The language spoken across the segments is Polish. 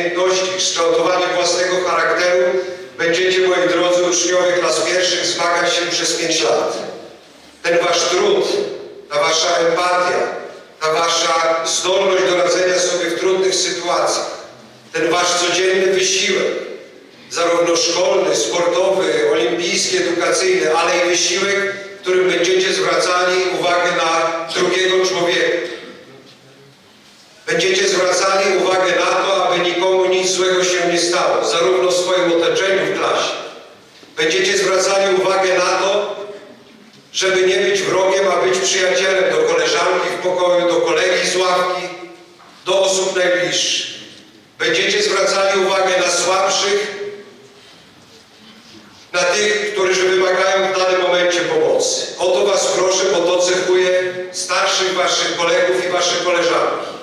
umiejętności, kształtowaniem własnego charakteru będziecie, moi drodzy uczniowie klas pierwszych, zmagać się przez pięć lat. Ten wasz trud, ta wasza empatia, ta wasza zdolność do radzenia sobie w trudnych sytuacjach, ten wasz codzienny wysiłek, zarówno szkolny, sportowy, olimpijski, edukacyjny, ale i wysiłek, którym będziecie zwracali uwagę na drugiego człowieka. Będziecie zwracali uwagę na to, aby nikomu nic złego się nie stało, zarówno w swoim otoczeniu w klasie. Będziecie zwracali uwagę na to, żeby nie być wrogiem, a być przyjacielem do koleżanki w pokoju, do kolegi z ławki, do osób najbliższych. Będziecie zwracali uwagę na słabszych, na tych, którzy wymagają w danym momencie pomocy. o to Was proszę, bo to cechuje starszych Waszych kolegów i Wasze koleżanki.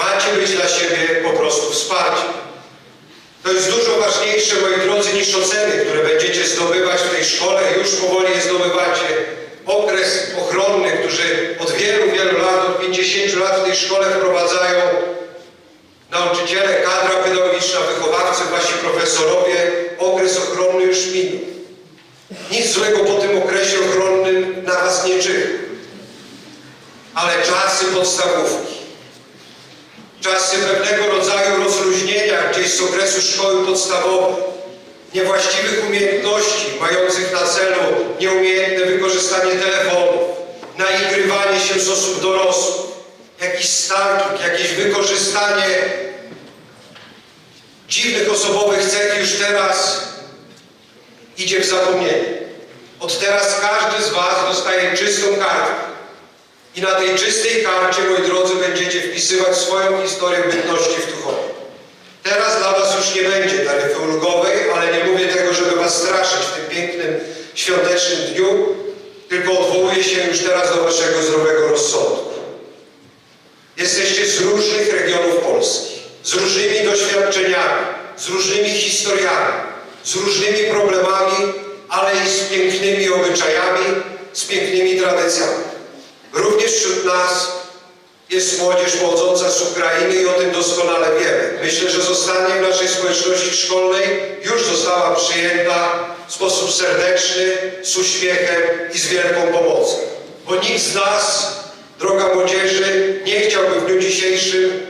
Macie być dla siebie po prostu wsparciem. To jest dużo ważniejsze, moi drodzy, niż oceny, które będziecie zdobywać w tej szkole. Już powoli je zdobywacie. Okres ochronny, który od wielu, wielu lat, od 50 lat w tej szkole wprowadzają nauczyciele, kadra pedagogiczna, wychowawcy, wasi profesorowie. Okres ochronny już minął. Nic złego po tym okresie ochronnym na was nie czyha. Ale czasy podstawówki, czasy pewnego rodzaju rozluźnienia gdzieś z okresu szkoły podstawowej, niewłaściwych umiejętności mających na celu nieumiejętne wykorzystanie telefonów, naigrywanie się z osób dorosłych, jakiś stalking, jakieś wykorzystanie dziwnych osobowych cech już teraz idzie w zapomnienie. Od teraz każdy z Was dostaje czystą kartkę. I na tej czystej karcie, moi drodzy, będziecie wpisywać swoją historię bytności w Tuchowie. Teraz dla Was już nie będzie taryfy ulgowej, ale nie mówię tego, żeby Was straszyć w tym pięknym, świątecznym dniu, tylko odwołuję się już teraz do Waszego zdrowego rozsądku. Jesteście z różnych regionów Polski, z różnymi doświadczeniami, z różnymi historiami, z różnymi problemami, ale i z pięknymi obyczajami, z pięknymi tradycjami. Również wśród nas jest młodzież pochodząca z Ukrainy i o tym doskonale wiemy. Myślę, że zostanie w naszej społeczności szkolnej już została przyjęta w sposób serdeczny, z uśmiechem i z wielką pomocą. Bo nikt z nas, droga młodzieży, nie chciałby w dniu dzisiejszym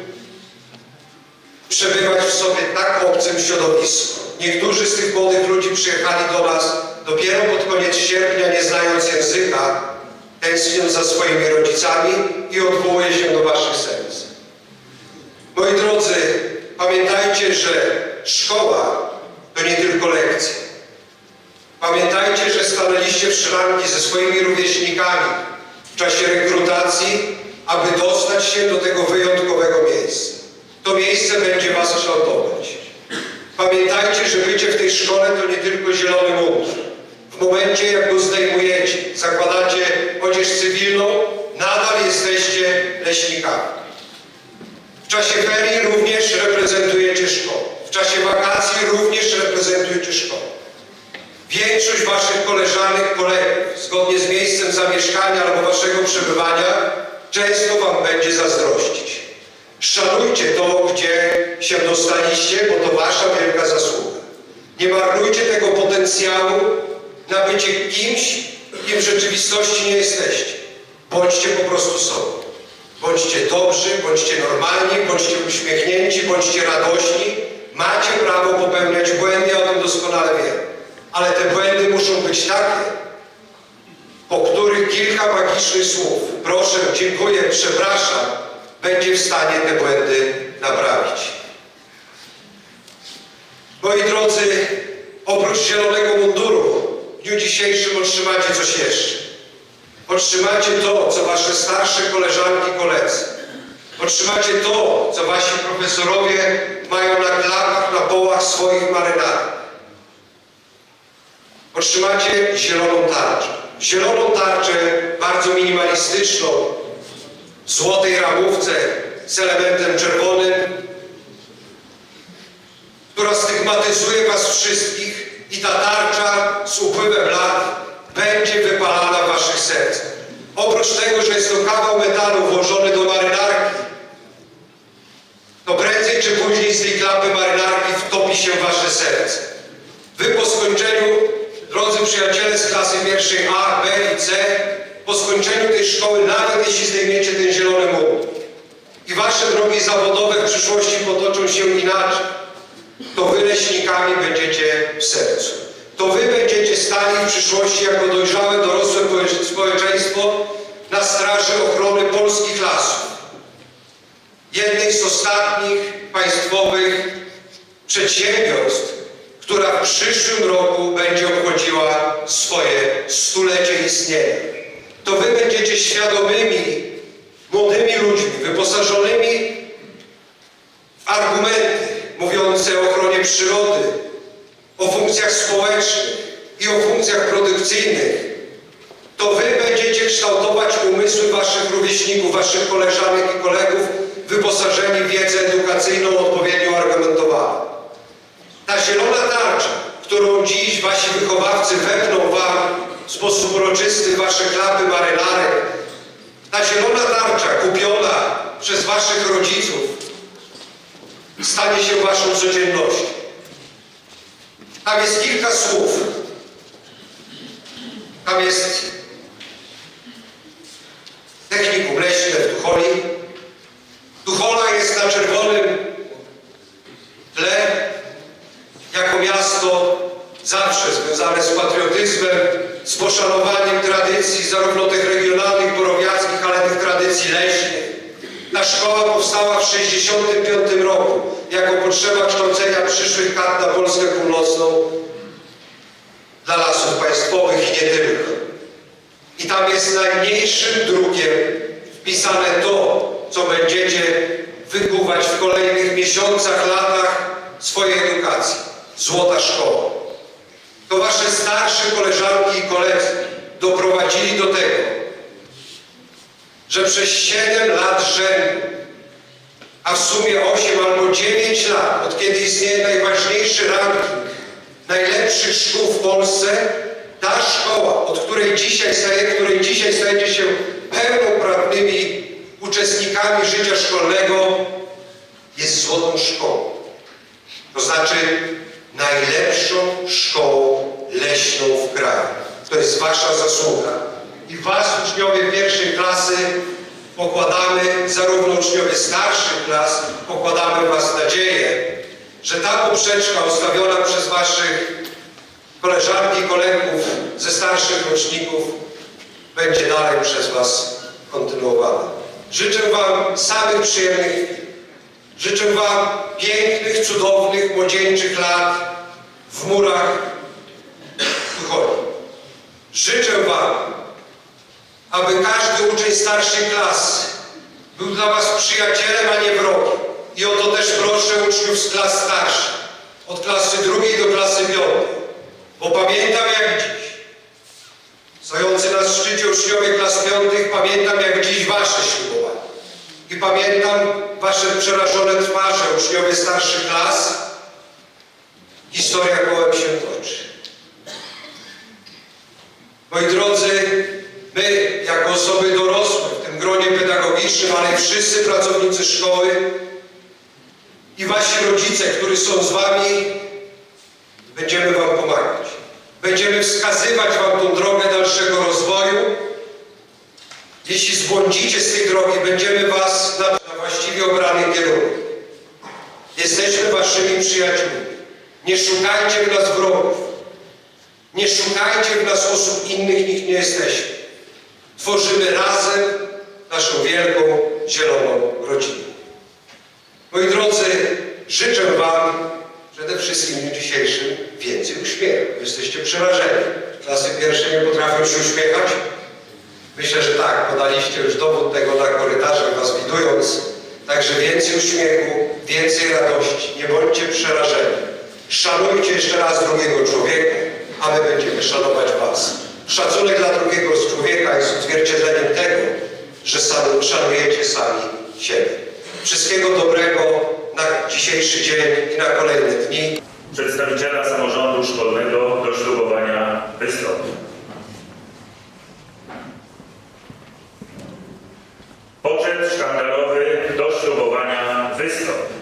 przebywać w sobie tak obcym środowisku. Niektórzy z tych młodych ludzi przyjechali do nas dopiero pod koniec sierpnia, nie znając języka, tęskniąc za swoimi rodzicami i odwołuje się do waszych serc. Moi drodzy, pamiętajcie, że szkoła to nie tylko lekcje. Pamiętajcie, że stanęliście w szranki ze swoimi rówieśnikami w czasie rekrutacji, aby dostać się do tego wyjątkowego miejsca. To miejsce będzie was kształtować. Pamiętajcie, że bycie w tej szkole to nie tylko zielony mundur. W momencie, jak go zdejmujecie, zakładacie odzież cywilną, nadal jesteście leśnikami. W czasie ferii również reprezentujecie szkołę. W czasie wakacji również reprezentujecie szkołę. Większość waszych koleżanek, kolegów, zgodnie z miejscem zamieszkania albo waszego przebywania, często wam będzie zazdrościć. Szanujcie to, gdzie się dostaliście, bo to wasza wielka zasługa. Nie marnujcie tego potencjału na bycie kimś, kim w rzeczywistości nie jesteście. Bądźcie po prostu sobą. Bądźcie dobrzy, bądźcie normalni, bądźcie uśmiechnięci, bądźcie radośni. Macie prawo popełniać błędy, o tym doskonale wiem. Ale te błędy muszą być takie, po których kilka magicznych słów, proszę, dziękuję, przepraszam, będzie w stanie te błędy naprawić. Moi drodzy, oprócz zielonego munduru, dniu dzisiejszym otrzymacie coś jeszcze. Otrzymacie to, co wasze starsze koleżanki, koledzy. Otrzymacie to, co wasi profesorowie mają na klapach, na połach swoich marynarek. Otrzymacie zieloną tarczę. Zieloną tarczę bardzo minimalistyczną, w złotej ramówce z elementem czerwonym, która stygmatyzuje was wszystkich i ta tarcza z upływem lat będzie wypalana w waszych sercach. Oprócz tego, że jest to kawał metalu włożony do marynarki, to prędzej czy później z tej klapy marynarki wtopi się wasze serce. Wy po skończeniu, drodzy przyjaciele z klasy pierwszej A, B i C, po skończeniu tej szkoły, nawet jeśli zdejmiecie ten zielony mur i wasze drogi zawodowe w przyszłości potoczą się inaczej, to wy leśnikami będziecie w sercu. To wy będziecie stali w przyszłości jako dojrzałe, dorosłe społecz- społeczeństwo na straży ochrony polskich lasów. Jednej z ostatnich państwowych przedsiębiorstw, która w przyszłym roku będzie obchodziła swoje stulecie istnienia. To wy będziecie świadomymi, młodymi ludźmi, wyposażonymi w argumenty mówiące o ochronie przyrody, o funkcjach społecznych i o funkcjach produkcyjnych. To wy rówieśników, waszych koleżanek i kolegów wyposażeni w wiedzę edukacyjną odpowiednio argumentowaną. Ta zielona tarcza, którą dziś wasi wychowawcy wepną wam w sposób uroczysty wasze klapy marynarek, ta zielona tarcza kupiona przez waszych rodziców stanie się waszą codziennością. Tam jest kilka słów. Tam jest technikum leśne w Tucholi. Tuchola jest na czerwonym tle jako miasto zawsze związane z patriotyzmem, z poszanowaniem tradycji, zarówno tych regionalnych, borowiackich, ale tych tradycji leśnych. Ta szkoła powstała w 1965 roku jako potrzeba kształcenia przyszłych kadr na Polskę Północną dla lasów państwowych i nie tylko. I tam jest najmniejszym drukiem wpisane to, co będziecie wykuwać w kolejnych miesiącach, latach swojej edukacji. Złota szkoła. To wasze starsze koleżanki i koledzy doprowadzili do tego, że przez 7 lat rzędu, a w sumie 8 albo 9 lat, od kiedy istnieje najważniejszy ranking najlepszych szkół w Polsce, ta szkoła, od której dzisiaj staje, której dzisiaj stajecie się pełnoprawnymi uczestnikami życia szkolnego, jest złotą szkołą. To znaczy najlepszą szkołą leśną w kraju. To jest wasza zasługa. I was, uczniowie pierwszej klasy, pokładamy, zarówno uczniowie starszych klas, pokładamy was nadzieję, że ta poprzeczka ustawiona przez waszych koleżanki i kolegów ze starszych roczników będzie dalej przez was kontynuowana. Życzę wam samych przyjemnych. Życzę Wam pięknych, cudownych, młodzieńczych lat w murach. Życzę Wam, aby każdy uczeń starszej klasy był dla Was przyjacielem, a nie wrogiem. I o to też proszę uczniów z klas starszych, od klasy drugiej do klasy piątej. Bo pamiętam jak dziś, stojący na szczycie uczniowie klas piątych, pamiętam jak dziś Wasze ślubowanie. I pamiętam wasze przerażone twarze, uczniowie starszych klas. Historia kołem się toczy. Moi drodzy, my, jako osoby dorosłe, w tym gronie pedagogicznym, ale wszyscy pracownicy szkoły i wasi rodzice, którzy są z wami, będziemy wam pomagać. Będziemy wskazywać wam tą drogę dalszego rozwoju, jeśli zbłądzicie z tej drogi, będziemy Was na, na właściwie obrany kierunek. Jesteśmy Waszymi przyjaciółmi. Nie szukajcie w nas wrogów. Nie szukajcie w nas osób innych, niż nie jesteśmy. Tworzymy razem naszą wielką, zieloną rodzinę. Moi drodzy, życzę Wam przede wszystkim w dniu dzisiejszym więcej uśmiechu. Jesteście przerażeni. Klasy pierwsze nie potrafią się uśmiechać. Myślę, że tak, podaliście już dowód tego na korytarzach was widując. Także więcej uśmiechu, więcej radości. Nie bądźcie przerażeni. Szanujcie jeszcze raz drugiego człowieka, a my będziemy szanować was. Szacunek dla drugiego człowieka jest odzwierciedleniem tego, że szanujecie sami siebie. Wszystkiego dobrego na dzisiejszy dzień i na kolejne dni. przedstawiciela samorządu szkolnego do ślubowania wystąpi. Poczet sztandarowy do ślubowania wystąpi.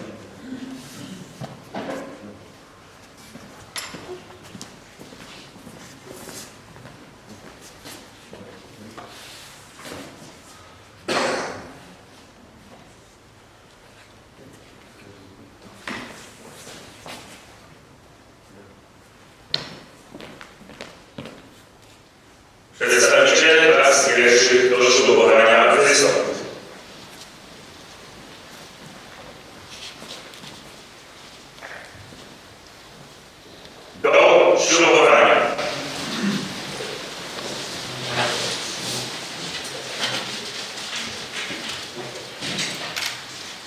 Przedstawiciele klas pierwszych do ślubowania wystąpi. Do ślubowania.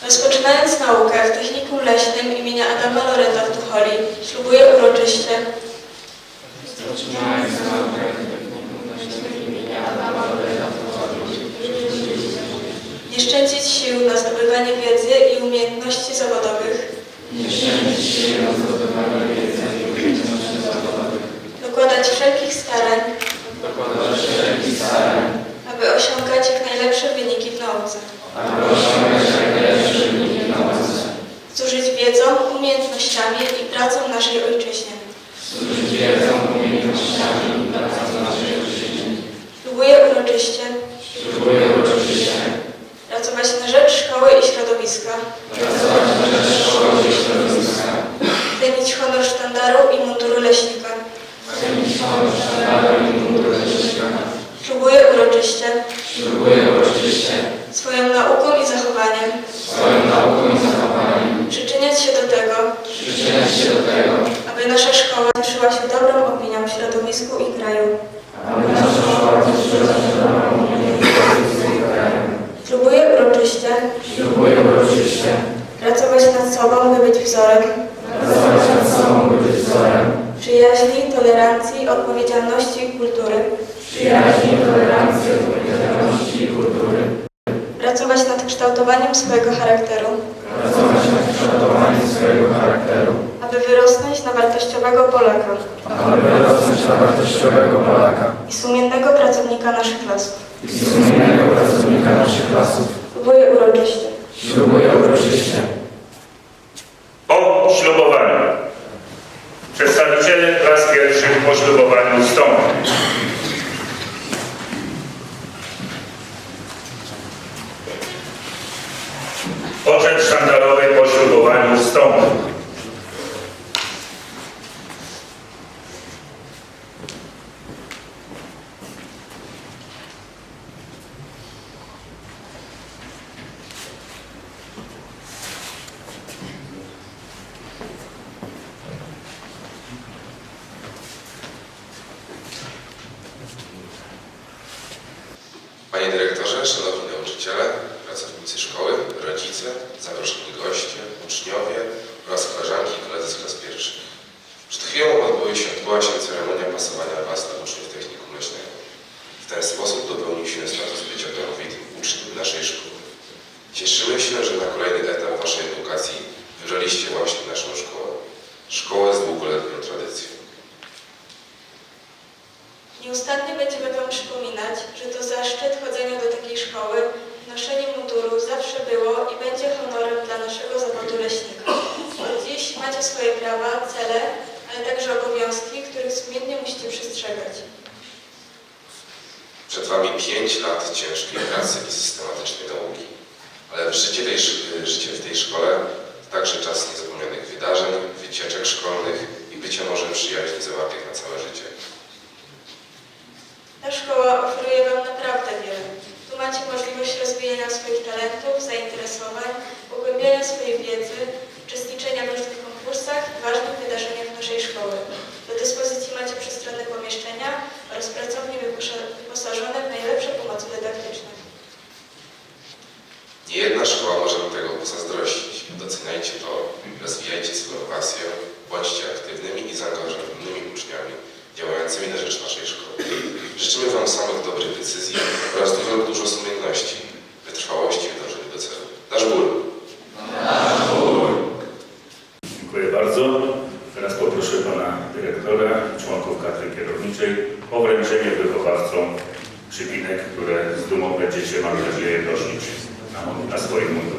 Rozpoczynając naukę w Technikum Leśnym imienia Adama Loreta w Tucholi, ślubuję uroczyście Nie szczędzić sił na zdobywanie wiedzy i umiejętności zawodowych. Dokładać wszelkich starań. Aby osiągać jak najlepsze wyniki w nauce. Służyć wiedzą, umiejętnościami i pracą naszej ojczyźnie. Ślubuję uroczyście. Pracować na rzecz szkoły i środowiska. Cenić honor sztandaru i munduru leśnika. Ślubuję uroczyście. Swoją nauką i zachowaniem. Przyczyniać się do tego. Aby nasza szkoła cieszyła się dobrą opinią w środowisku i kraju. Ślubuję uroczyście. Pracować nad sobą, by być wzorem. Przyjaźni, tolerancji, odpowiedzialności i kultury. Pracować nad kształtowaniem swojego charakteru. Aby wyrosnąć na wartościowego Polaka aby wyrosnąć na wartościowego Polaka i sumiennego pracownika naszych lasów. i sumiennego pracownika naszych lasów. Ślubuję uroczyście. Ślubuję uroczyście. Po ślubowaniu. Przedstawiciele klas pierwszych po ślubowaniu wstąpią. Poczet sztandarowy po ślubowaniu wstąpił. Szanowni nauczyciele, pracownicy szkoły, rodzice, zaproszeni goście, uczniowie oraz koleżanki i koledzy z klas pierwszych. Przed chwilą odbyła się, odbyła się ceremonia pasowania Was na uczniów technikum leśnego. W ten sposób dopełnił się status bycia darowitym uczniem naszej szkoły. Cieszymy się, że na kolejny etap Waszej edukacji wybraliście właśnie naszą szkołę. Szkołę z długoletnią tradycją. Nieustannie będziemy Wam przypominać, że to zaszczyt chodzenia do takiej szkoły. Noszenie munduru zawsze było i będzie honorem dla naszego zawodu leśnika. Od dziś macie swoje prawa, cele, ale także obowiązki, których sumiennie musicie przestrzegać. Przed Wami 5 lat i systematycznej nauki. Ale życie, tej, życie w tej szkole to także czas niezapomnianych wydarzeń, wycieczek szkolnych i bycia może przyjaźni zawartych na całe życie. Ta szkoła oferuje Wam naprawdę wiele. Tu macie możliwość rozwijania swoich talentów, zainteresowań, pogłębiania swojej wiedzy, uczestniczenia w różnych konkursach i ważnych wydarzeniach naszej szkoły. Do dyspozycji macie przestronne pomieszczenia oraz pracownie wyposażone w najlepsze pomocy dydaktyczne. Nie jedna szkoła może Wam tego pozazdrościć. Doceniajcie to, rozwijajcie swoją pasję, bądźcie aktywnymi i zaangażowanymi uczniami działającymi na rzecz naszej szkoły. Życzymy Wam samych dobrych decyzji oraz dużo, dużo sumienności, wytrwałości w dążeniu do celu. Dasz ból! Dziękuję bardzo. Teraz poproszę pana dyrektora, członków kadry kierowniczej o wręczenie wychowawcom przypinek, które z dumą będziecie, mam nadzieję, nosić na, na swoim